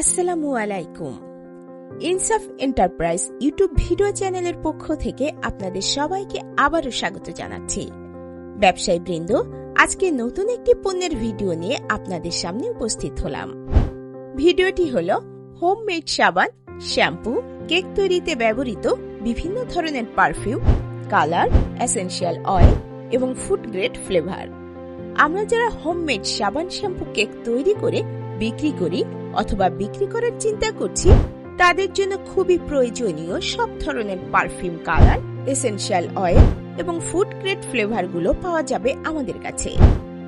আসসালামু আলাইকুম। ইনসাফ এন্টারপ্রাইজ ইউটিউব ভিডিও চ্যানেলের পক্ষ থেকে আপনাদের সবাইকে আবারও স্বাগত জানাচ্ছি। ব্যবসায়ী বৃন্দ, আজকে নতুন একটি পণ্যের ভিডিও নিয়ে আপনাদের সামনে উপস্থিত হলাম। ভিডিওটি হল হোমমেড সাবান, শ্যাম্পু, কেক তৈরিতে ব্যবহৃত বিভিন্ন ধরনের পারফিউম, কালার, এসেনশিয়াল অয়েল এবং ফুড গ্রেড ফ্লেভার। আমরা যারা হোমমেড সাবান, শ্যাম্পু, কেক তৈরি করে বিক্রি করি অথবা বিক্রি করার চিন্তা করছি, তাদের জন্য খুবই প্রয়োজনীয় সব ধরনের পারফিউম কালার, এসেনশিয়াল অয়েল এবং ফুড গ্রেড ফ্লেভারগুলো পাওয়া যাবে আমাদের কাছে।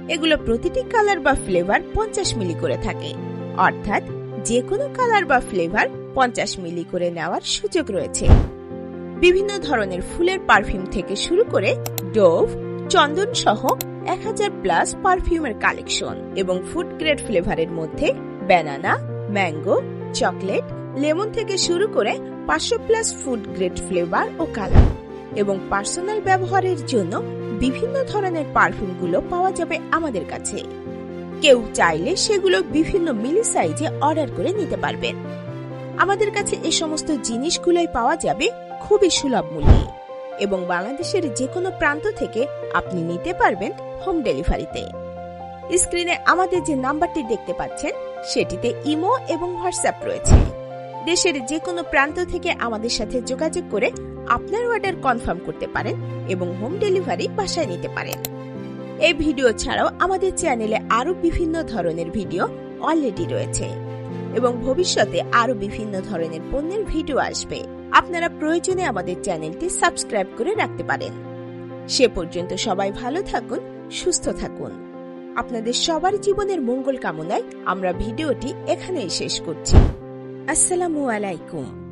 এগুলো প্রতিটি কালার বা ফ্লেভার পঞ্চাশ মিলি করে থাকে। অর্থাৎ যে কোনো কালার বা ফ্লেভার পঞ্চাশ মিলি করে নেওয়ার সুযোগ রয়েছে। বিভিন্ন ধরনের ফুলের পারফিউম থেকে শুরু করে ডোভ চন্দন সহ এক হাজার প্লাস পারফিউমের কালেকশন এবং ফুড গ্রেড ফ্লেভারের মধ্যে ব্যানানা ম্যাঙ্গো চকলেট লেমন থেকে শুরু করে পাঁচশো প্লাস ফুড গ্রেড ফ্লেভার ও কালার এবং পার্সোনাল ব্যবহারের জন্য বিভিন্ন ধরনের পারফিউমগুলো পাওয়া যাবে আমাদের কাছে। কেউ চাইলে সেগুলো বিভিন্ন মিলি সাইজে অর্ডার করে নিতে পারবেন। আমাদের কাছে এ সমস্ত জিনিসগুলোই পাওয়া যাবে খুবই সুলভ মূল্যে। এবং বাংলাদেশের যে কোনো প্রান্ত থেকে আপনি নিতে পারবেন হোম ডেলিভারিতে। স্ক্রিনে আমাদের যে নাম্বারটি দেখতে পাচ্ছেন, সেটিতে ইমো এবং হোয়াটসঅ্যাপ রয়েছে। দেশের যে কোনো প্রান্ত থেকে আমাদের সাথে যোগাযোগ করে আপনার অর্ডার কনফার্ম করতে পারেন এবং হোম ডেলিভারি বাসায় নিতে পারেন। এই ভিডিও ছাড়াও আমাদের চ্যানেলে আরও বিভিন্ন ধরনের ভিডিও অলরেডি রয়েছে এবং ভবিষ্যতে আরও বিভিন্ন ধরনের পণ্যের ভিডিও আসবে। আপনারা প্রয়োজনে আমাদের চ্যানেলটি সাবস্ক্রাইব করে রাখতে পারেন। সে পর্যন্ত সবাই ভালো থাকুন, সুস্থ থাকুন। আপনাদের সবার জীবনের মঙ্গল কামনায় আমরা ভিডিওটি এখানেই শেষ করছি। আসসালামু আলাইকুম।